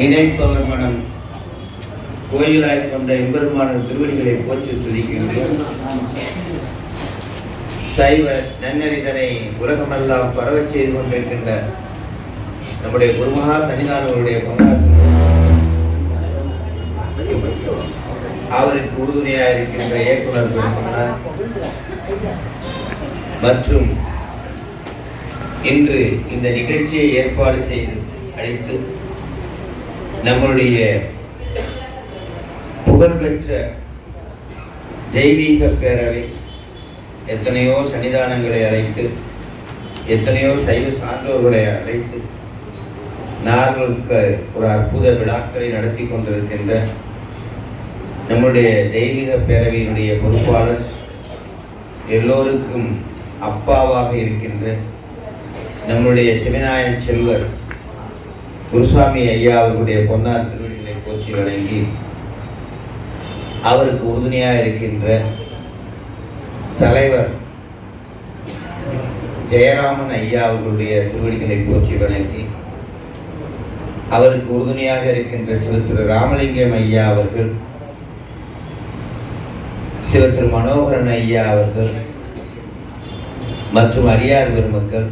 நினைப்பவர் மனம். கோயிலாய் கொண்ட எம்பெருமான திருவடிகளை போற்றி துதிக்கின்றேன் சைவ நன்னறிதனை உலகமெல்லாம் பரவச் செய்து கொண்டிருக்கின்ற நம்முடைய குருமகா சன்னிதானவருடைய பங்காசு அவருக்கு உறுதுணையாக இருக்கின்ற இயக்குனர் பெருமானார் மற்றும் இன்று இந்த நிகழ்ச்சியை ஏற்பாடு செய்து அழைத்து நம்மளுடைய புகழ்பெற்ற தெய்வீக பேரவை எத்தனையோ சன்னிதானங்களை அழைத்து எத்தனையோ சைவ சான்றோர்களை அழைத்து நார்களுக்கு ஒரு அற்புத விழாக்களை நடத்தி கொண்டிருக்கின்ற நம்முடைய தெய்வீக பேரவையினுடைய பொறுப்பாளர் எல்லோருக்கும் அப்பாவாக இருக்கின்ற நம்முடைய சிவநாயன் செல்வர் குருசாமி ஐயா அவர்களுடைய பொன்னார் திருவடிகளை போற்றி வழங்கி அவருக்கு உறுதுணையாக இருக்கின்ற தலைவர் ஜெயராமன் ஐயா அவர்களுடைய திருவடிகளை போற்றி வணங்கி அவருக்கு உறுதுணையாக இருக்கின்ற சிவத்திரு ராமலிங்கம் ஐயா அவர்கள் சிவத்திரு மனோகரன் ஐயா அவர்கள் மற்றும் அடியார் பெருமக்கள்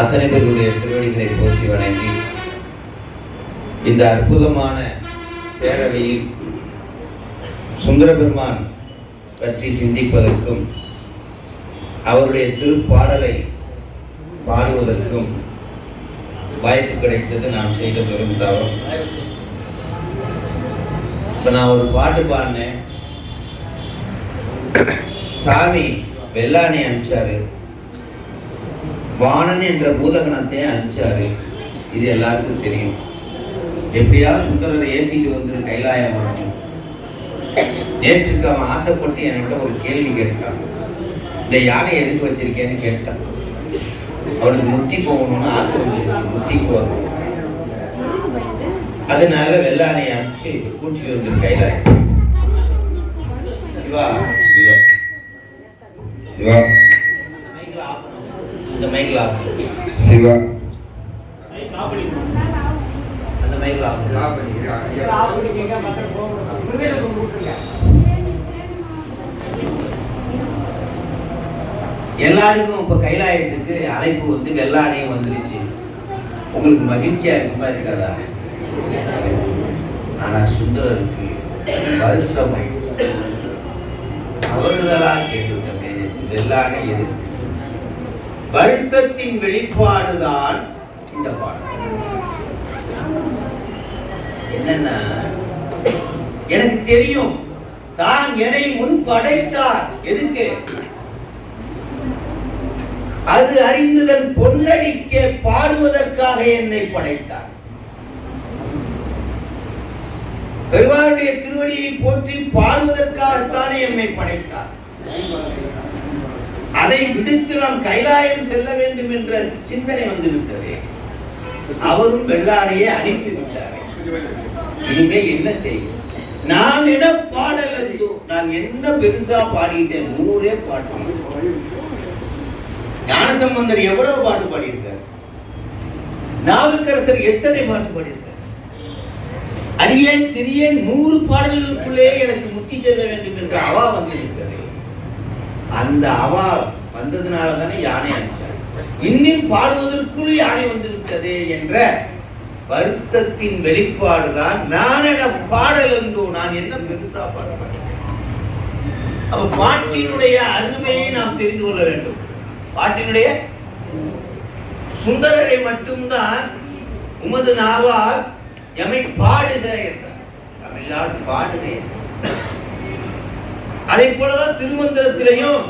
அத்தனை பேருடைய திருவடிகளை போற்றி வணங்கி இந்த அற்புதமான பேரவையில் சுந்தரபெருமான் பற்றி சிந்திப்பதற்கும் அவருடைய திருப்பாடலை பாடுவதற்கும் வாய்ப்பு கிடைத்தது நாம் செய்த பெரும் தவம். இப்போ நான் ஒரு பாட்டு பாடினேன். சாமி வெள்ளானை அனுப்பிச்சாரு. வாணன் என்ற பூதகணத்தை அனுப்பிச்சாரு. இது எல்லாருக்கும் தெரியும். எப்படியாவது சுந்தரரை ஏற்றிட்டு வந்துரு கைலாயம் வரணும் நேற்றுக்கு அவன் ஆசைப்பட்டு என்கிட்ட ஒரு கேள்வி கேட்டான். இந்த யானை எதுக்கு வச்சிருக்கேன்னு கேட்டான். அவனுக்கு முத்தி போகணும்னு ஆசை வந்துருச்சு. போகணும் அதனால வெள்ளானை அனுப்பிச்சு கூட்டிட்டு வந்துரு கைலாயம் சிவா சிவா. சிவா. இந்த மைக்கில் பண்ணு. சிவா. அந்த மைக்கில். எல்லாருக்கும் இப்ப கைலாயத்துக்கு அழைப்பு வந்து வெள்ளாணையும் வந்துருச்சு. உங்களுக்கு மகிழ்ச்சியா இருக்குமா இருக்காதா? ஆனா சுந்தரருக்கு வருத்தம் அவர்களா கேட்டுவிட்டமே வெள்ளாணை எதுக்கு? வருத்தத்தின் வெளிப்பாடுதான் இந்த பாடல். என்னன்னா எனக்கு தெரியும் தான் என்னை முன் படைத்தார். எதுக்கு? அது அறிந்துதன் பொன்னடிக்க பாடுவதற்காக என்னை படைத்தார். பெருமாளுடைய திருவடியை போற்றி பாடுவதற்காகத்தானே என்னை படைத்தார். அதை விடுத்து நாம் கைலாயம் செல்ல வேண்டும் என்ற சிந்தனை வந்துவிட்டது. அவரும் வெள்ளாரையே அனுப்பிவிட்டாரே நீங்க என்ன செய்யும்? நான் என்ன பாடல் அறிந்தோ நான் என்ன பெருசா பாடிட்டேன்? நூறே பாட்டு. ஞானசம்பந்தர் எவ்வளவு பாட்டு பாடியிருக்கார்? நாவுக்கரசர் எத்தனை பாட்டு பாடியிருக்கார்? அடியேன் சிறியேன் நூறு பாடல்களுக்குள்ளே எனக்கு முத்தி செல்ல வேண்டும் என்று அவா வந்திருக்கிறது அந்த அவா வந்ததுனால தானே யானை அனுப்பிச்சார் இன்னும் பாடுவதற்குள் யானை வந்திருக்கதே என்ற வருத்தத்தின் வெளிப்பாடுதான் நான் என பாடல் என்றோ நான் என்ன பெருசா பாடுறேன் அப்ப பாட்டினுடைய அருமையை நாம் தெரிந்து கொள்ள வேண்டும். பாட்டினுடைய சுந்தரரை மட்டும்தான் உமது நாவால் எமை பாடுக என்றார். தமிழ்நாடு வாயிலால் அதை போலதான் திருமந்திரத்திலையும்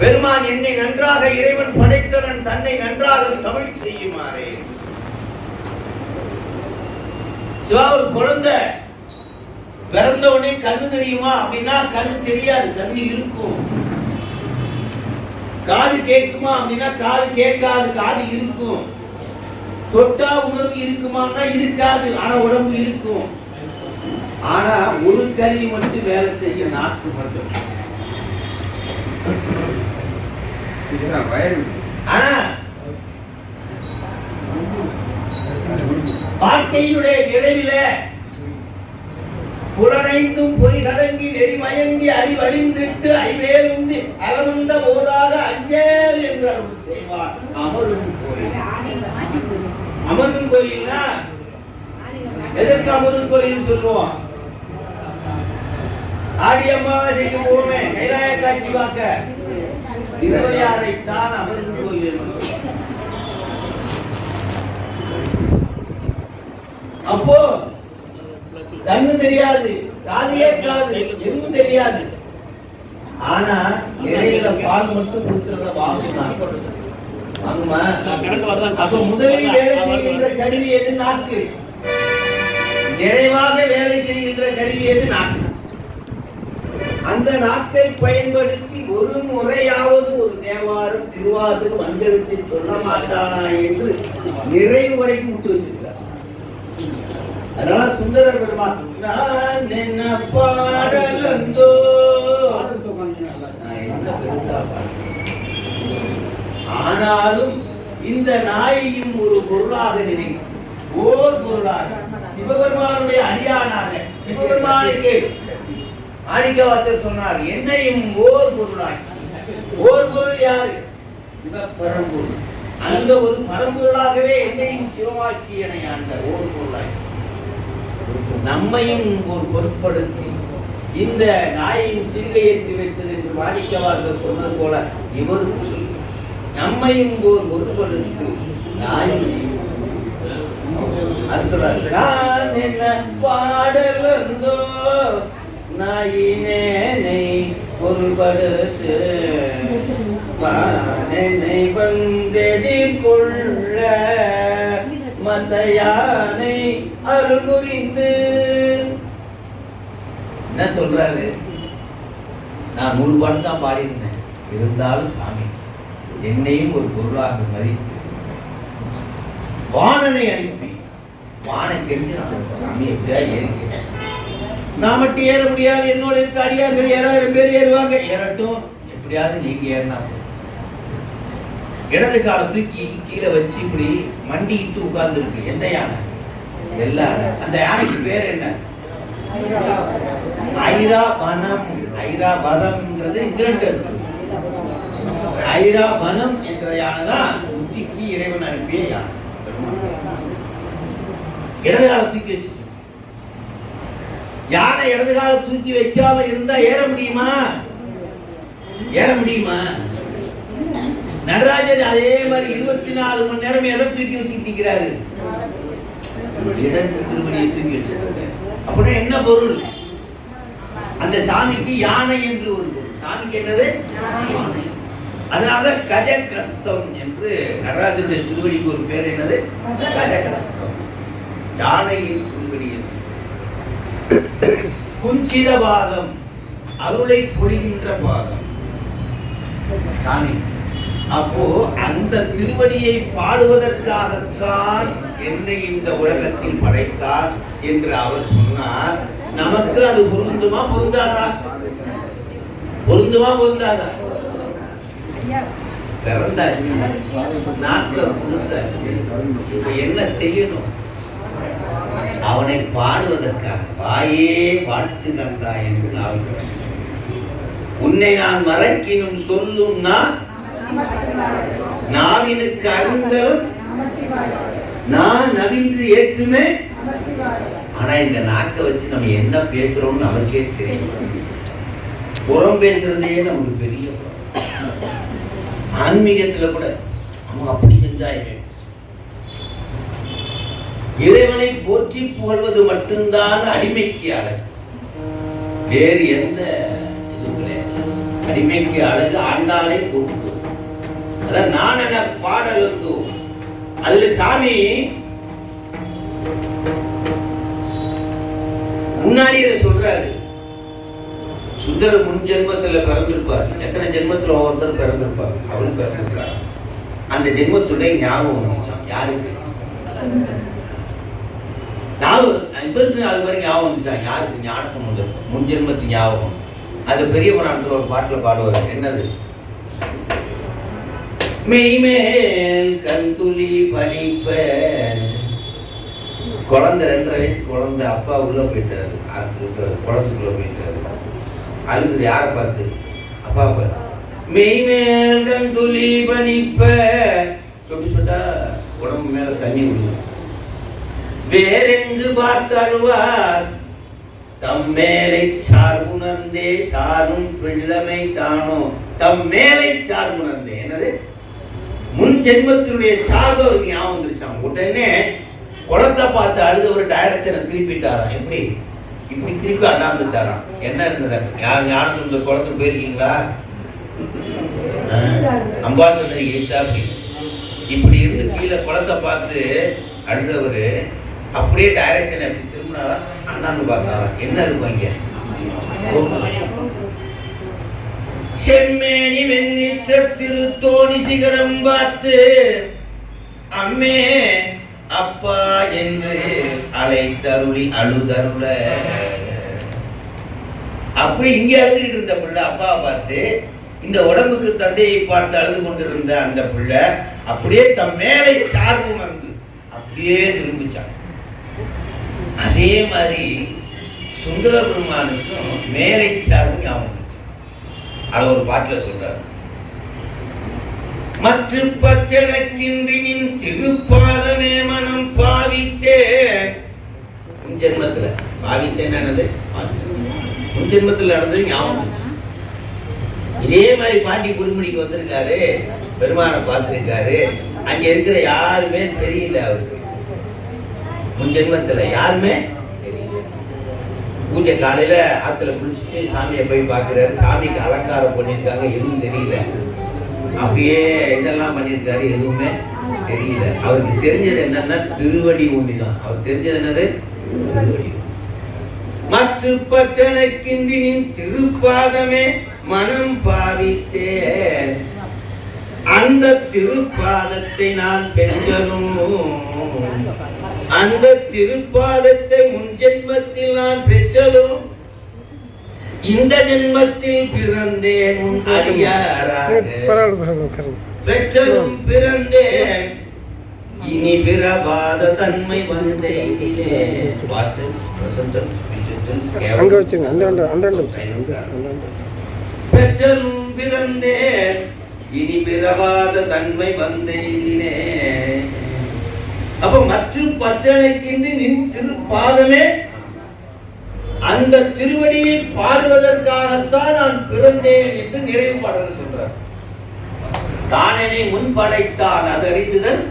பெருமான் என்னை நன்றாக இறைவன் படைத்தவன் தன்னை நன்றாக தமிழ் செய்யுமாறே. சிவா ஒரு குழந்தை பிறந்த உடனே கண்ணு தெரியுமா? அப்படின்னா கண்ணு தெரியாது கண்ணு இருக்கும். காது கேட்குமா? அப்படின்னா காது கேட்காது காது இருக்கும். தொட்டா உணவு இருக்குமான்னா இருக்காது ஆனா உடம்பு இருக்கும். ஆனா ஒரு கருவி மட்டும் வேலை செய்ய நாக்கு மட்டும். ஆனா வாழ்க்கையினுடைய நிறைவில புலனைந்தும் பொறிகலங்கி நெறிமயங்கி அறிவழிந்திட்டு ஐவேலுந்தி அறமுண்ட போதாக அஞ்சேல் என்று அருள் செய்வார். அமரும் கோயில். அமரும் கோயில்னா எதற்கு அமரும் கோயில் சொல்லுவோம்? ஆடி அமாவாசைக்கு போவோமே கைலாய காட்சி பார்க்க திருவையாரைத்தான் தான் அமர்ந்து என்று அப்போ கண்ணு தெரியாது காது எதுவும் தெரியாது. ஆனா இடையில பால் மட்டும் கொடுத்துறத வாங்குதான் வாங்குமா? அப்ப முதலில் வேலை செய்கின்ற கருவி எது? நாக்கு. நிறைவாக வேலை செய்கின்ற கருவி எது? நாக்கு. அந்த நாக்கை பயன்படுத்தி ஒரு முறையாவது ஒரு தேவாரம் திருவாசகம் மஞ்சளுக்கு சொல்ல மாட்டானா என்று நிறைவு வரைக்கும் விட்டு வச்சிருக்கார் அதனால சுந்தரர் பெருமான் நான் என்ன பாடலந்தோ ஆனாலும் இந்த நாயையும் ஒரு பொருளாக நினைக்கும் ஓர் பொருளாக சிவபெருமானுடைய அடியானாக சிவபெருமானுக்கு ஆதிக்கவாசர் சொன்னார் என்னையும் ஓர் பொருளாய். ஓர் பொருள் யாரு? சிவபரம்பொருள். அந்த ஒரு பரம்பொருளாகவே என்னையும் சிவமாக்கியனை அந்த ஓர் பொருளாய்? நம்மையும் ஒரு பொருட்படுத்தி இந்த நாயையும் சிறுகையேற்றி வைத்தது என்று மாணிக்கவாசர் சொன்னது போல இவரும் நம்மையும் ஒரு பொருட்படுத்தி நாயையும் அது சொல்றாரு நான் என்ன பாடல் வந்தோ நாயினேனை பொருள்படுத்து மானனை வந்தெடி கொள்ள மத்த அருள் புரிந்து. என்ன சொல்றாரு? நான் முழு பாட்டு தான் பாடியிருந்தேன். இருந்தாலும் சாமி என்னையும் ஒரு பொருளாக மதித்து வானனை அனுப்பி வானை தெரிஞ்சு நான் சாமி எப்படியா ஏறிக்கிறேன். நான் மட்டும் ஏற முடியாது. என்னோட இருக்க அடியார்கள் ஏழாயிரம் பேர் ஏறுவாங்க. ஏறட்டும். எப்படியாவது நீங்க ஏறினா இடது காலை தூக்கி கீழே வச்சு இப்படி மண்டிட்டு உட்கார்ந்து இருக்கு எந்த யானை? எல்லா அந்த யானைக்கு பேர் என்ன? ஐரா வனம் ஐரா வதம்ன்றது இங்கிரண்டு இருக்கு ஐரா வனம் என்ற யானை தான் புத்திக்கு இறைவன் அனுப்பிய யானை. இடது காலத்துக்கு வச்சு யானை இடது கால தூக்கி வைக்காம இருந்தா ஏற முடியுமா? ஏற முடியுமா? நடராஜர் அதே மாதிரி இருபத்தி நாலு மணி நேரம் எதை தூக்கி வச்சுட்டு நிக்கிறாரு? திருமணியை தூக்கி வச்சிருக்காரு அப்படின்னா என்ன பொருள்? அந்த சாமிக்கு யானை என்று ஒரு பொருள். சாமிக்கு என்னது? யானை. அதனால கஜ கஸ்தம் என்று நடராஜனுடைய திருவடிக்கு ஒரு பேர் என்னது? கஜ கஸ்தம் யானையின் திருவடி என்று. குஞ்சித பாகம் அருளை பொழிகின்ற பாதம். தானே? அப்போ அந்த திருவடியை பாடுவதற்காகத்தான் என்னை இந்த உலகத்தில் படைத்தார் என்று அவர் சொன்னார். நமக்கு அது பொருந்துமா பொருந்தாதா? பொருந்துமா பொருந்தாதா? பிறந்தாச்சு. நாட்கள் கொடுத்தாச்சு. இப்ப என்ன செய்யணும்? அவனை பாடுவதற்காக வாயே வாழ்த்து கண்டா என்று நான் உன்னை நான் மறக்கினும் சொல்லும் நாவினுக்கு அருந்தல் நான் நவின்று ஏற்றுமே. ஆனா இந்த நாக்கை வச்சு நம்ம என்ன பேசுறோம்னு நமக்கே தெரியும். புறம் பேசுறதே நமக்கு பெரிய ஆன்மீகத்துல கூட அவங்க அப்படி செஞ்சா இறைவனை போற்றி புகழ்வது மட்டும்தான் அடிமைக்கு அழகு. வேறு எந்த இதுவும் அடிமைக்கு அழகு ஆண்டாலே பொறுப்பு அதான் நான் என பாடல் இருந்தோ அதுல சாமி முன்னாடி இதை சொல்றாரு. சுந்தர முன் ஜென்மத்துல பிறந்திருப்பார். எத்தனை ஜென்மத்துல ஒவ்வொருத்தர் பிறந்திருப்பார்? அவரும் பிறந்திருக்கார். அந்த ஜென்மத்துடைய ஞாபகம் யாருக்கு? ஞாபகம் இவருக்கு அது மாதிரி ஞாபகம் வந்துச்சா? யாருக்கு? ஞான சம்பந்தம் முன்ஜென்மத்து ஞாபகம். அது பெரிய புராணத்தில் ஒரு பாட்டில் பாடுவார். என்னது? மெய்மேல் கந்துளி பலிப்ப குழந்தை ரெண்டரை வயசு குழந்தை அப்பா உள்ளே போயிட்டாரு. அது குளத்துக்குள்ளே போயிட்டாரு. அழுது யாரை பார்த்து? அப்பா பார்த்து. மெய்மேல் கந்துளி பலிப்ப சொட்டு சொட்டா உடம்பு மேல தண்ணி விடுவோம் வேறெங்கு பார்த்தருவார்? தம் மேலை சார் உணர்ந்தே சாரும் பிள்ளமை தானோ? தம் மேலை சார்புணர்ந்தே என்னது? முன் ஜென்மத்தினுடைய சார்பு அவருக்கு ஞாபகம் வந்துருச்சாம் உடனே குளத்தை பார்த்து அழுது ஒரு டைரக்ஷனை திருப்பிட்டாராம் எப்படி? இப்படி திருப்பி அண்ணாந்துட்டாராம். என்ன இருந்தது? யார் யாரும் சொல்ற குளத்துக்கு போயிருக்கீங்களா? அம்பாசந்தர் எழுத்தா இப்படி இருந்து கீழே குளத்தை பார்த்து அழுதவர் அப்படியே டைரக்ஷன் எப்படி திரும்பினாரா அண்ணாந்து பார்த்தாரா? என்ன இருக்கும் இங்கே செம்மேனி வெண்ணிற்ற திருத்தோணி சிகரம் பார்த்து அம்மே அப்பா என்று அழைத்தருளி அழுதருள. அப்படி இங்கே அழுதுகிட்டு இருந்த பிள்ளை அப்பாவை பார்த்து இந்த உடம்புக்கு தந்தையை பார்த்து அழுது கொண்டிருந்த அந்த பிள்ளை அப்படியே தம் மேலே சார்பு வந்து அப்படியே திரும்பிச்சான். அதே மாதிரி சுந்தர பெருமானுக்கும் மேலை சார்பு ஞாபகம் அதை ஒரு பாட்டுல சொல்றாரு. மற்ற பச்சனக்கின்றினின் திருப்பாதமே மனம் பாவித்தே. உன் ஜென்மத்துல பாவித்தே என்னது உன் ஜென்மத்துல நடந்தது ஞாபகம் இதே மாதிரி பாண்டி குடிமுடிக்கு வந்திருக்காரு பெருமானை பார்த்துருக்காரு. அங்க இருக்கிற யாருமே தெரியல அவருக்கு. முன் ஜென்மத்துல யாருமே தெரியல. பூஜை காலையில ஆத்துல குளிச்சுட்டு சாமியை போய் பார்க்குறாரு. சாமிக்கு அலங்காரம் பண்ணியிருக்காங்க எதுவும் தெரியல. அப்படியே இதெல்லாம் பண்ணியிருக்காரு எதுவுமே தெரியல. அவருக்கு தெரிஞ்சது என்னன்னா திருவடி ஒண்ணுதான். அவர் தெரிஞ்சது என்னது? திருவடி. மற்ற பற்றனக்கின்றின் திருப்பாதமே மனம் பாவித்தே அந்த திருப்பாதத்தை நான் பெற்றனும். அந்த திருப்பாதத்தை முன் ஜென்மத்தில் நான் பெற்றலும் இந்த ஜென்மத்தில் பிறந்தேன் அடியாராக. பெற்றலும் பிறந்தேன். இனி பிறவாத தன்மை வந்தேனே. பெற்றலும் பிறந்தேன். இனி பிறவாத தன்மை வந்தேனே அப்ப மற்ற பச்சனைக்கின்றி நின் திருப்பாதமே. அந்த திருவடியை பாடுவதற்காகத்தான் நான் பிறந்தேன் என்று நிறைவு பாடல் சொல்றார். தானனை முன் படைத்தான் அது அறிந்துதல்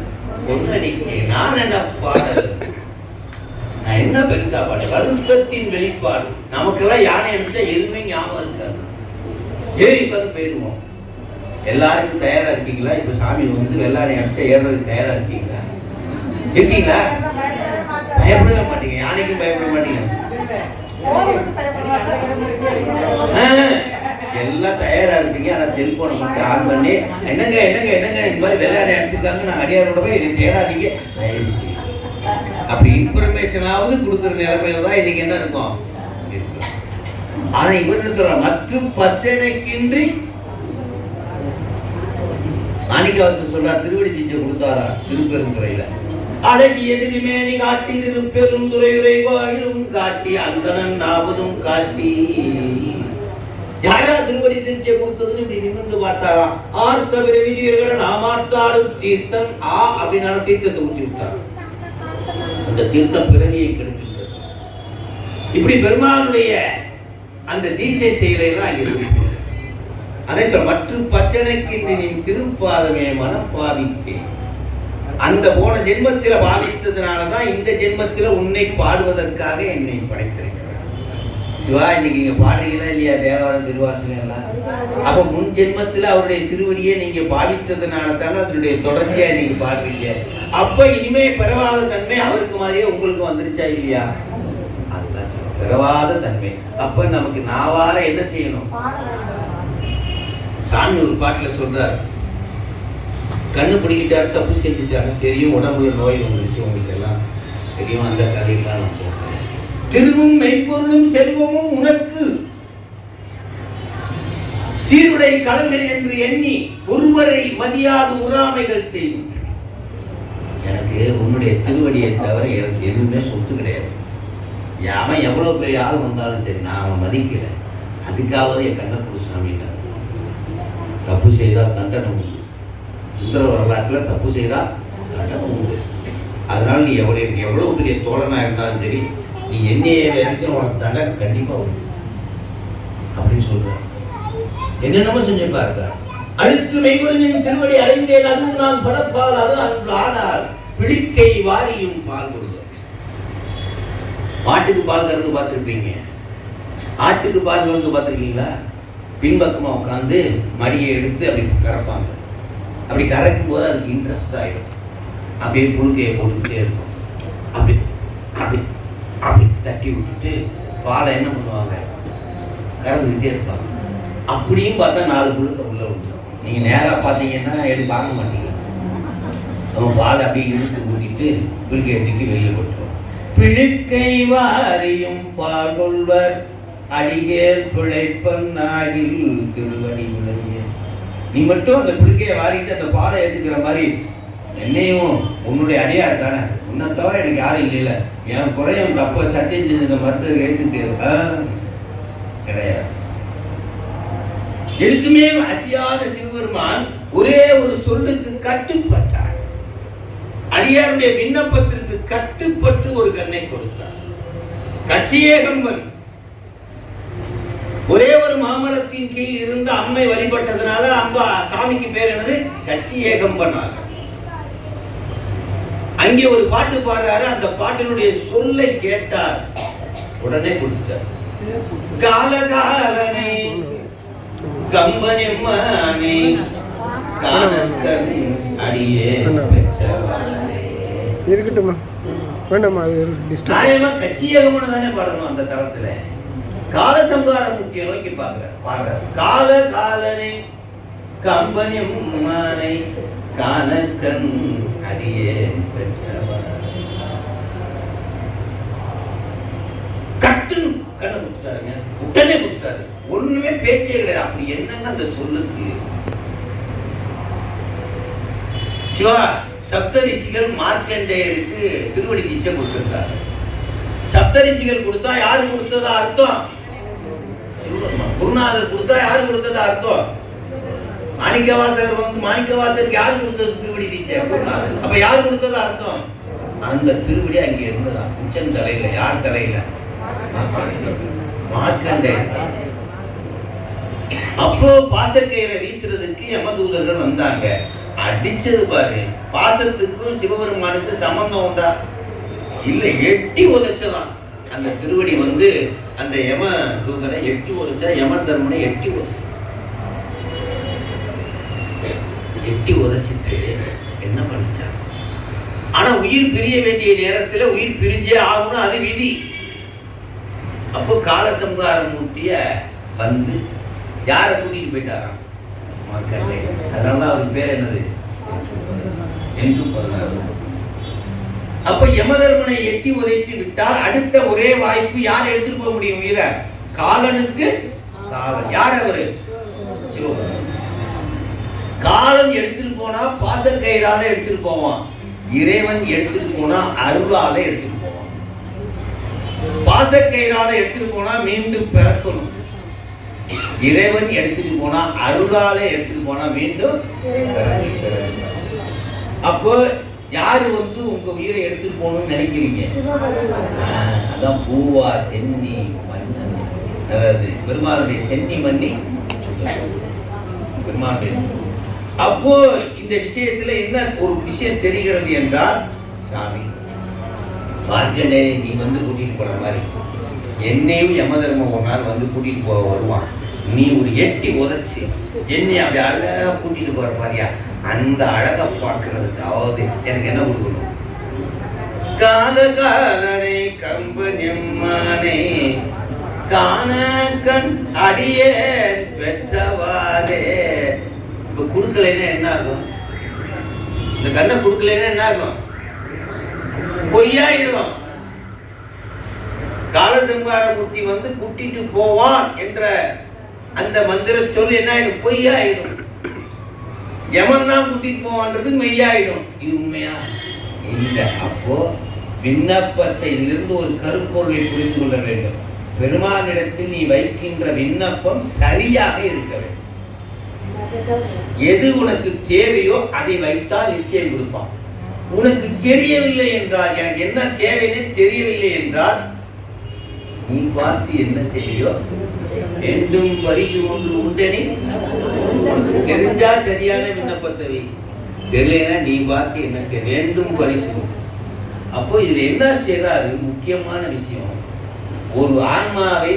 நான் என்ன பாடல். நான் என்ன பெருசா பாடு? வருத்தத்தின் வெளிப்பாடு. நமக்கெல்லாம் யானை அனுப்பிச்சா எதுவுமே ஞாபகம் இருக்காது. ஏறி போயிருவோம். எல்லாருக்கும் தயாரா இருக்கீங்களா? இப்ப சாமி வந்து எல்லாரையும் அனுப்பிச்சா ஏறுறதுக்கு தயாரா இருக்கீங்களா? இருக்கீங்களா? பயப்படவே மாட்டீங்க. யானைக்கும் பயப்பட மாட்டீங்க. எல்லாம் தயாரா இருப்பீங்க ஆனா செல்போனை மட்டும் ஆன் பண்ணி என்னங்க என்னங்க என்னங்க? இந்த மாதிரி விளையாட அனுப்பிச்சிருக்காங்க நான் அடியாரோட போய் என்னை தேடாதீங்க. அப்படி இன்ஃபர்மேஷனாவது கொடுக்குற நிலைமையில தான் இன்னைக்கு என்ன இருக்கும்? ஆனா இவர் என்ன சொல்ற மற்றும் பற்றனைக்கின்றி மாணிக்கவாசன் சொல்றார் திருவடி தீட்சை கொடுத்தாரா? திருப்பெருந்துறையில. அழகி எதிரிமேனி காட்டி திருப்பெரும் துறையுரை வாயிலும் காட்டி அந்தனன் நாவதும் காட்டி. யாரா திருவடி திருச்சியை கொடுத்ததுன்னு இப்படி நிமிர்ந்து பார்த்தாராம். ஆர்த்த பிறவிதியர்களை நாமாத்தாடும் தீர்த்தம் ஆ அப்படின்னால தீர்த்தத்தை ஊற்றி விட்டார். அந்த தீர்த்தம் பிறவியை கெடுக்கின்றது. இப்படி பெருமானுடைய அந்த தீட்சை செயலைகள் அங்கே இருக்கு அதை மற்ற பச்சனைக்கு நின் திருப்பாதமே மனம் பாவித்தேன். அந்த போன ஜென்மத்தில் பாவித்ததுனால தான் இந்த ஜென்மத்தில் உன்னை பாடுவதற்காக என்னை படைத்திருக்கிறார். சிவா இன்னைக்கு நீங்க பாடுறீங்களா இல்லையா? தேவாரம் திருவாசகம் அப்போ முன் ஜென்மத்தில் அவருடைய திருவடியை நீங்க பாவித்ததுனால தானே அதனுடைய தொடர்ச்சியா நீங்கள் பாடுறீங்க. அப்ப இனிமே பிறவாத தன்மை அவருக்கு மாதிரியே உங்களுக்கு வந்துருச்சா இல்லையா? அதுதான் பிறவாத தன்மை. அப்ப நமக்கு நாவார என்ன செய்யணும்? சாமி ஒரு பாட்டில் சொல்றாரு. கண்ணு பிடிக்கிட்டார் தப்பு செஞ்சுட்டாங்க தெரியும் உடம்புல நோய் வந்துருச்சு உங்களுக்கு எல்லாம் தெரியும் அந்த கதையெல்லாம் நான் போடுறேன். திருவும் மெய்ப்பொருளும் செல்வமும் உனக்கு. சீருடை கலைஞர் என்று எண்ணி ஒருவரை மதியாது உறாமைகள் செய்யும். எனக்கு உன்னுடைய திருவடியை தவிர எனக்கு எதுவுமே சொத்து கிடையாது. அவன் எவ்வளோ பெரிய ஆள் வந்தாலும் சரி நான் அவன் மதிக்கிறேன் அதுக்காவது என் கண்ணை சாமிட்டார் தப்பு செய்தால் தண்டனை சுந்தர வரலாற்றில் தப்பு செய்தால் தண்டனை உண்டு. அதனால் நீ எவ்வளோ எவ்வளவு பெரிய தோழனா இருந்தாலும் சரி நீ என்னையே வரைக்கும் உனக்கு தண்டனை கண்டிப்பா உண்டு. அப்படின்னு சொல்கிறார் என்னென்னமோ செஞ்சிருப்பாரு அழுத்து மெய்குழலின் திருவடி அடைந்தேன் அதுவும் நான் படப்பால் அது அன்று ஆனால் பிடிக்கை வாரியும் பால் கொடுக்கும் மாட்டுக்கு பால் கறந்து பார்த்துருப்பீங்க. ஆட்டுக்கு பால் கறந்து பார்த்துருக்கீங்களா? பின்பக்கமாக உட்காந்து மடியை எடுத்து அப்படி கறப்பாங்க. அப்படி கரைக்கும் போது அதுக்கு இன்ட்ரெஸ்ட் ஆகிடும் அப்படியே புழுக்கையை போட்டுக்கிட்டே இருக்கும். அப்படி அப்படி அப்படி தட்டி விட்டுட்டு பாலை என்ன பண்ணுவாங்க? கறந்துக்கிட்டே இருப்பாங்க. அப்படியும் பார்த்தா நாலு புழுக்க உள்ள விட்டுரும் நீங்கள் நேராக பார்த்தீங்கன்னா எடுத்து பார்க்க மாட்டீங்க. நம்ம பால் அப்படியே இழுத்து ஊட்டிட்டு புழுக்கையை தூக்கி வெளியில் போட்டுருவோம். பிழுக்கை வாரியும் பால் கொள்வர் அடிகேர் பிழைப்பன் ஆகில் திருவடி விளங்கிய நீ மட்டும் அந்த புழுக்கையை வாரிட்டு அந்த பாலை ஏற்றுக்கிற மாதிரி என்னையும் உன்னுடைய அடியார் தானே? உன்னை தவிர எனக்கு யாரும் இல்லைல்ல. என் குறையும் தப்ப சத்தியம் செஞ்ச மருந்து ஏற்றுக்கிட்டே கிடையாது. எதுக்குமே அசியாத சிவபெருமான் ஒரே ஒரு சொல்லுக்கு கட்டுப்பட்டார். அடியாருடைய விண்ணப்பத்திற்கு கட்டுப்பட்டு ஒரு கண்ணை கொடுத்தார். கச்சியேகம்பன் ஒரே ஒரு மாமரத்தின் கீழ் இருந்த அம்மை வழிபட்டதுனால அம்பா சாமிக்கு பேர் என்னது? கச்சி ஏகம்பன் அங்கே ஒரு பாட்டு பாடுறாரு. அந்த பாட்டினுடைய சொல்லை கேட்டார். உடனே கொடுத்துட்டார். காலகாலனை கம்பனெம்மானே காணக்கண் அடியே பெற்றவனே. இருக்கட்டும்மா. வேண்டாம்மா அது கச்சியகம்னு தானே பாடணும் அந்த தளத்துல? காலசம்கார முக்கிய நோக்கி பார்க்கிறார். பாடுற கால காலனை கம்பனி மானை காணக்கண் அடியே பெற்றவர். கட்டுன்னு கண்ணை குடிச்சிட்டாருங்க உடனே குடிச்சிட்டாரு ஒண்ணுமே பேச்சே கிடையாது. அப்படி என்னங்க அந்த சொல்லுக்கு? சிவா சப்தரிசிகள் மார்க்கண்டேயருக்கு திருவடி தீட்சை கொடுத்திருக்காங்க. சப்தரிசிகள் கொடுத்தா யாரு கொடுத்ததா அர்த்தம்? குருநாதர் கொடுத்தா யாரு கொடுத்தது அர்த்தம்? மாணிக்கவாசகர் வந்து மாணிக்கவாசகருக்கு யாரு கொடுத்தது திருவடி தீட்சை? அப்ப யார் கொடுத்தது அர்த்தம்? அந்த திருவடி அங்கே இருந்ததா? உச்சன் தலையில. யார் தலையில? மார்க்கண்டேயர். அப்போ பாசக்கயிறை வீசுறதுக்கு யமதூதர்கள் வந்தாங்க. அடிச்சது பாரு. பாசத்துக்கும் சிவபெருமானுக்கு சம்பந்தம் உண்டா? இல்ல எட்டி உதச்சதான். அந்த திருவடி வந்து அந்த யம தூதரை எட்டி உதைச்சா யம தர்மனை எட்டி உதைச்சு எட்டி உதச்சிட்டு என்ன பண்ணிச்சா? ஆனா உயிர் பிரிய வேண்டிய நேரத்துல உயிர் பிரிஞ்சே ஆகணும் அது விதி. அப்போ காலசம்ஹார மூர்த்திய வந்து யாரை கூட்டிட்டு போயிட்டாராம்? மார்க்கண்டே. அதனால அவருக்கு பேர் என்னது? என்று பதினாறு அப்ப யமதர்மனை எட்டி உதைத்து விட்டால் அடுத்த ஒரே வாய்ப்பு யார் எடுத்துட்டு போக முடியும் உயிரை? காலனுக்கு காலன். யார் அவரு? காலன் எடுத்துட்டு போனா பாசக்கயிறால எடுத்துட்டு போவான். இறைவன் எடுத்துட்டு போனா அருளால எடுத்துட்டு போவான். பாசக்கயிறால எடுத்துட்டு போனா மீண்டும் பிறக்கணும். இறைவன் எடுத்துட்டு போனா அருளால எடுத்துட்டு போனா மீண்டும் அப்போ யாரு வந்து உங்க உயிரை எடுத்துட்டு போகணும்னு நினைக்கிறீங்க? அதான் பூவா சென்னி மன்னன். அதாவது பெருமாளுடைய சென்னி மன்னி பெருமாளுடைய அப்போ இந்த விஷயத்துல என்ன ஒரு விஷயம் தெரிகிறது என்றால் சாமி மார்க்கண்டே நீ வந்து கூட்டிட்டு போன மாதிரி. என்னையும் யமதர்மம் ஒரு நாள் வந்து கூட்டிட்டு போக வருவான். நீ ஒரு எட்டி உதச்சு என்னை அப்படி அழகாக கூட்டிட்டு போற மாதிரியா? அந்த அழகை பார்க்கறதுக்காவது எனக்கு என்ன கொடுக்கணும்? கால காலனை நிம்மானை காண கண் அடியே பெற்றவாறே இப்ப கொடுக்கலைன்னா என்ன ஆகும்? இந்த கண்ணை கொடுக்கலைன்னா என்ன ஆகும்? பொய்யாயிடும். காலசம்கார புத்தி வந்து கூட்டிட்டு போவான் என்ற அந்த மந்திர சொல் என்ன ஆயிடும்? பொய்யாயிடும். எவன் தான் கூட்டிட்டு போவான்றது மெய்யாயிடும். இது உண்மையா? இல்லை. அப்போ விண்ணப்பத்தை இதிலிருந்து ஒரு கருப்பொருளை புரிந்து கொள்ள வேண்டும். பெருமானிடத்தில் நீ வைக்கின்ற விண்ணப்பம் சரியாக இருக்க வேண்டும். எது உனக்கு தேவையோ அதை வைத்தால் நிச்சயம் கொடுப்பான். உனக்கு தெரியவில்லை என்றால் எனக்கு என்ன தேவைன்னு தெரியவில்லை என்றால் நீ பார்த்து என்ன செய்யோ வேண்டும் பரிசு ஒன்று உண்டனே. உனக்கு தெரிஞ்சா சரியான விண்ணப்பத்தை வை தெரியலனா நீ பார்த்து என்ன செய்ய வேண்டும் பரிசு. அப்போ இதுல என்ன செய்யறாரு முக்கியமான விஷயம். ஒரு ஆன்மாவை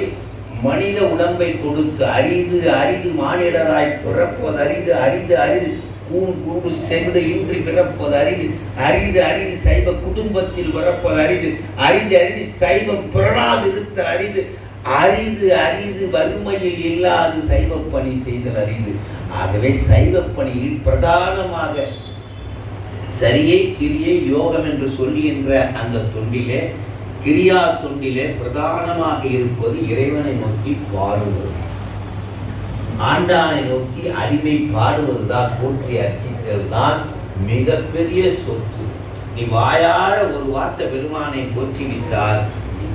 மனித உடம்பை கொடுத்து அரிது அரிது மானிடராய் பிறப்பது அரிது அரிது அரிது. கூண் கூண்டு சென்று இன்றி பிறப்பது அரிது. அரிது அரிது சைவ குடும்பத்தில் பிறப்பது அரிது. அரிது அரிது சைவம் பிறனாது இருத்தல் அரிது. அரிது அரிது வறுமையில் இல்லாது சைவ பணி செய்தல் அரிது. ஆகவே சைவ பணியில் பிரதானமாக சரியை கிரியை யோகம் என்று சொல்லுகின்ற அந்த தொண்டிலே கிரியா தொண்டிலே பிரதானமாக இருப்பது இறைவனை நோக்கி பாடுவது. ஆண்டானை நோக்கி அடிமை பாடுவதுதான் போற்றி அர்ச்சித்தல் தான் மிகப்பெரிய சொத்து. நீ வாயார ஒரு வார்த்தை பெருமானை போற்றிவிட்டால்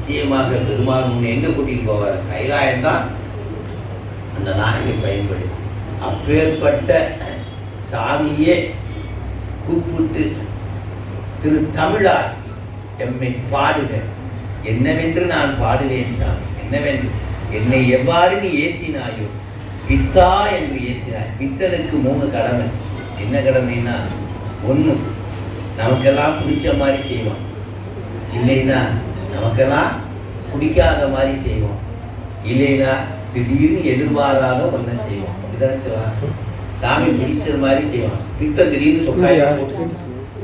நிச்சயமாக பெருமாள் உன்னை எங்கே கூட்டிகிட்டு போவார்? கைலாயம் தான் அந்த நாயகை பயன்படுத்தி. அப்பேற்பட்ட சாமியே கூப்பிட்டு திரு தமிழார் எம்மை பாடுக. என்னவென்று நான் பாடுவேன் சாமி. என்னவென்று? என்னை எவ்வாறு நீ ஏசினாயோ? பித்தா என்று ஏசினாய். பித்தனுக்கு மூணு கடமை. என்ன கடமைன்னா ஒன்று நமக்கெல்லாம் பிடிச்ச மாதிரி செய்வான். இல்லைன்னா நமக்கெல்லாம் பிடிக்காத மாதிரி செய்வோம். இல்லைன்னா திடீர்னு எதிர்பாராத ஒன்றை செய்வோம். அப்படிதானே செய்வான் சாமி பிடிச்சது மாதிரி செய்வான் பித்தன் திடீர்னு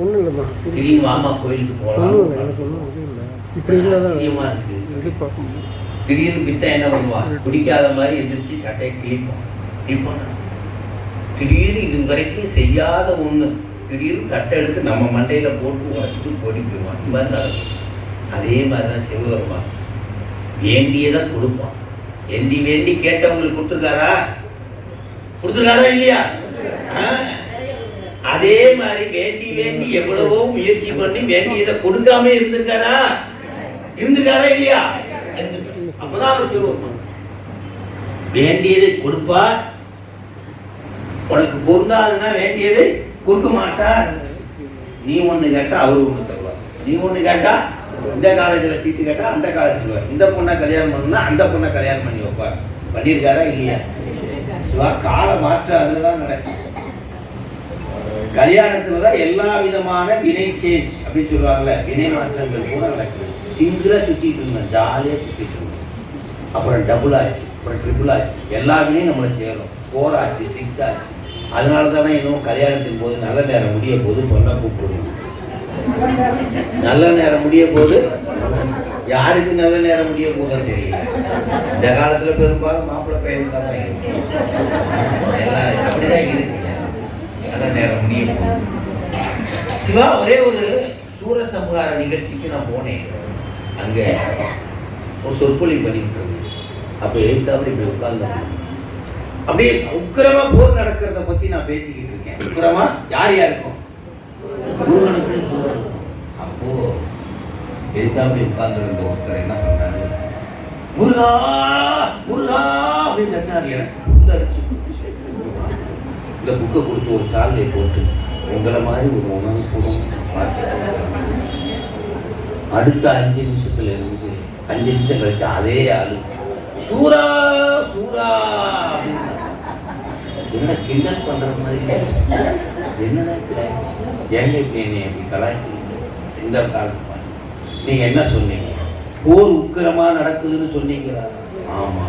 இல்லைம்மா. திடீர்னு மாமா கோயிலுக்கு போகலாம். ஆச்சரியமா இருக்கு. திடீர்னு பித்தன் என்ன பண்ணுவான் பிடிக்காத மாதிரி எந்திரிச்சு சட்டையை கிழிப்பான் கிழிப்பானா திடீர்னு இது வரைக்கும் செய்யாத ஒண்ணு. திடீர்னு தட்டை எடுத்து நம்ம மண்டையில போட்டு உடச்சிட்டு ஓடி போயிடுவான் இந்த மாதிரி நடக்கும். அதே மாதிரி தான் சிவபெருமான் வேண்டியதை கொடுப்பான். வேண்டி வேண்டி கேட்டவங்களுக்கு கொடுத்துருக்காரா? கொடுத்துருக்காரா இல்லையா? ஆ? அதே மாதிரி வேண்டி வேண்டி எவ்வளவோ முயற்சி பண்ணி வேண்டியதை கொடுக்காம இருந்திருக்காரா? இருந்திருக்காரா இல்லையா? அப்பதான் அவர் சிவபெருமான் வேண்டியதை கொடுப்பார். உனக்கு பொருந்தாதுன்னா வேண்டியதை கொடுக்க மாட்டார். நீ ஒன்று கேட்டா அவர் ஒன்று தருவார். நீ ஒன்று கேட்டா இந்த காலேஜில் சீட்டு கேட்டால் அந்த காலேஜில் இந்த பொண்ணை கல்யாணம் பண்ணா அந்த பொண்ணை கல்யாணம் பண்ணி வைப்பார். பண்ணியிருக்காரா இல்லையா? சிவா கால மாற்று அதுதான் நடக்கும் கல்யாணத்துல தான் எல்லா விதமான வினை சேஞ்ச் அப்படின்னு சொல்லுவாங்கல்ல வினை மாற்றங்கள் கூட நடக்குது. சிங்கிளாக சுற்றிட்டு இருந்தேன் ஜாலியா சுற்றிட்டு இருந்தேன் அப்புறம் டபுள் ஆச்சு அப்புறம் ட்ரிபிள் ஆச்சு. எல்லா வினையும் நம்மளை சேரும். ஃபோர் ஆச்சு சிக்ஸ் ஆச்சு. அதனால தானே இன்னும் கல்யாணத்தின் போது நல்ல நேரம் முடிய போது பொண்ணை கூப்பிடுவோம். நல்ல நேரம் முடிய போது யாருக்கு நல்ல நேரம் முடிய போதும் தெரியல. இந்த காலத்துல பெரும்பாலும் மாப்பிள்ளை பையன் தான் எல்லாரும் அப்படிதான் இருக்கு. நல்ல நேரம் முடிய போகுது. சிவா ஒரே ஒரு சூரசம்ஹார நிகழ்ச்சிக்கு நான் போனேன். அங்க ஒரு சொற்பொழி பண்ணிட்டு இருந்தேன் அப்ப எழுத்தாப்படி இப்படி உட்கார்ந்து அப்படியே உக்கிரமா போர் நடக்கிறத பத்தி நான் பேசிக்கிட்டு இருக்கேன். உக்கிரமா? யார் யாருக்கும் முருகனுக்கும் எழுத்தாப்படி உட்கார்ந்துருந்த ஒருத்தர் என்ன பண்ணாரு? முருகா முருகா அப்படின்னு சொன்னார் எனக்கு. உள்ள அடிச்சு இந்த புக்கை கொடுத்து ஒரு சாலையை போட்டு உங்களை மாதிரி ஒரு உணவு கூடும் அடுத்த அஞ்சு நிமிஷத்துல இருந்து அஞ்சு நிமிஷம் கழிச்சு அதே ஆளு சூரா சூரா என்ன கிண்டல் பண்ற மாதிரி? என்னடா கிளாஸ் ஏங்க இப்படி என்னை அப்படி கலாய்க்கு இந்த காலம் நீங்க என்ன சொன்னீங்க? போர் உக்கிரமா நடக்குதுன்னு சொன்னீங்களா? ஆமா.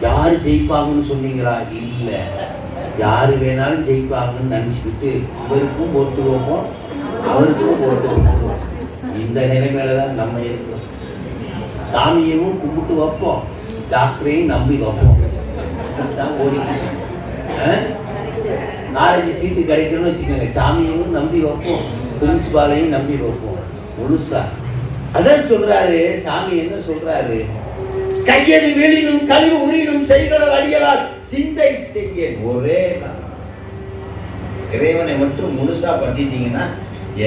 யாரு ஜெயிப்பாங்கன்னு சொன்னீங்களா? இல்ல. யாரு வேணாலும் ஜெயிப்பாங்கன்னு நினைச்சுக்கிட்டு இவருக்கும் போட்டு வைப்போம் அவருக்கும் போட்டு வைப்போம். இந்த நிலைமையில தான் நம்ம இருக்கோம் சாமியையும் கும்பிட்டு வைப்போம் டாக்டரையும் நம்பி வைப்போம். தான் ஓடிக்கிட்டு நாலேஜ் சீட்டு கிடைக்கணும்னு வச்சுக்கோங்க. சாமியையும் நம்பி வைப்போம் பிரின்சிபாலையும் நம்பி வைப்போம். முழுசா. அதான் சொல்றாரு சாமி என்ன சொல்றாரு? கையது வெளியிலும் கழிவு உரியிலும் செய்கிறல் அடியலால் சிந்தை செய்ய ஒரே தான். இறைவனை மட்டும் முழுசா பற்றிட்டீங்கன்னா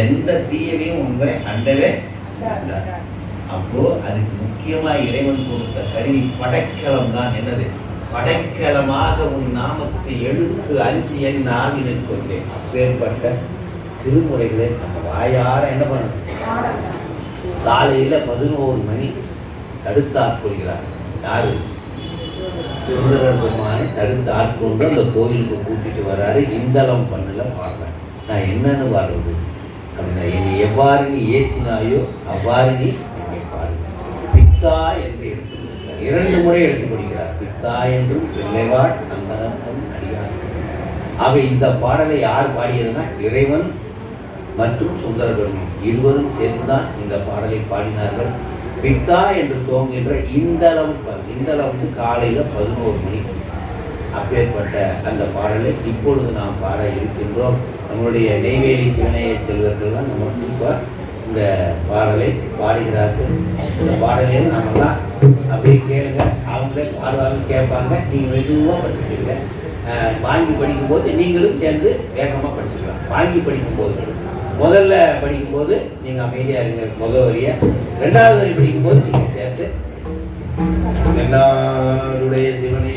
எந்த தீயவையும் உங்களை அண்டவே அப்போ அதுக்கு முக்கியமா இறைவன் கொடுத்த கருவி படைக்கலம் தான் என்னது? படைக்கலமாக உன் நாமத்தை எழுத்து அஞ்சு என் நாவில் கொண்டேன். அப்பேற்பட்ட திருமுறைகளை நம்ம வாயார என்ன பண்ணணும்? காலையில் பதினோரு மணி தடுத்தாற் கொள்கிறார். யாரு? சுந்தரர் பெருமானை தடுத்து ஆட்கொண்டு அந்த கோயிலுக்கு கூட்டிட்டு வர்றாரு இந்தளம் பண்ணல பாடுறேன் நான் என்னன்னு பாடுறது? அப்படின்னா என்னை எவ்வாறு நீ ஏசினாயோ அவ்வாறு நீ என்னை பாடு. பித்தா என்று எடுத்துக்கொள்கிறார். இரண்டு முறை எடுத்து கொடுக்கிறார் பித்தா என்றும் செல்லைவாள் அங்கனத்தம் அடியார் ஆக இந்த பாடலை யார் பாடியதுன்னா இறைவன் மற்றும் சுந்தர இருவரும் சேர்ந்துதான் இந்த பாடலை பாடினார்கள். பித்தா என்று துவங்குகின்ற இந்தளம் ப- இந்தளம் வந்து காலையில் பதினோரு மணிக்கு அப்பேற்பட்ட அந்த பாடலை இப்பொழுது நாம் பாட இருக்கின்றோம். நம்மளுடைய நெய்வேலி சிவனைய செல்வர்கள்லாம் நம்ம குறிப்பாக இந்த பாடலை பாடுகிறார்கள். இந்த பாடலையும் நாமெல்லாம் அப்படியே கேளுங்க. அவங்களே பாடுவாங்க கேட்பாங்க. நீங்கள் மெதுவாக படிச்சுக்கிறீங்க வாங்கி படிக்கும்போது நீங்களும் சேர்ந்து வேகமாக படிச்சுக்கலாம். வாங்கி படிக்கும்போது முதல்ல படிக்கும்போது நீங்கள் அமைதியாக இருங்க முதல் வரியை ரெண்டாவது வரி படிக்கும்போது நீங்கள் சேர்த்து. என்னாருடைய சிவனே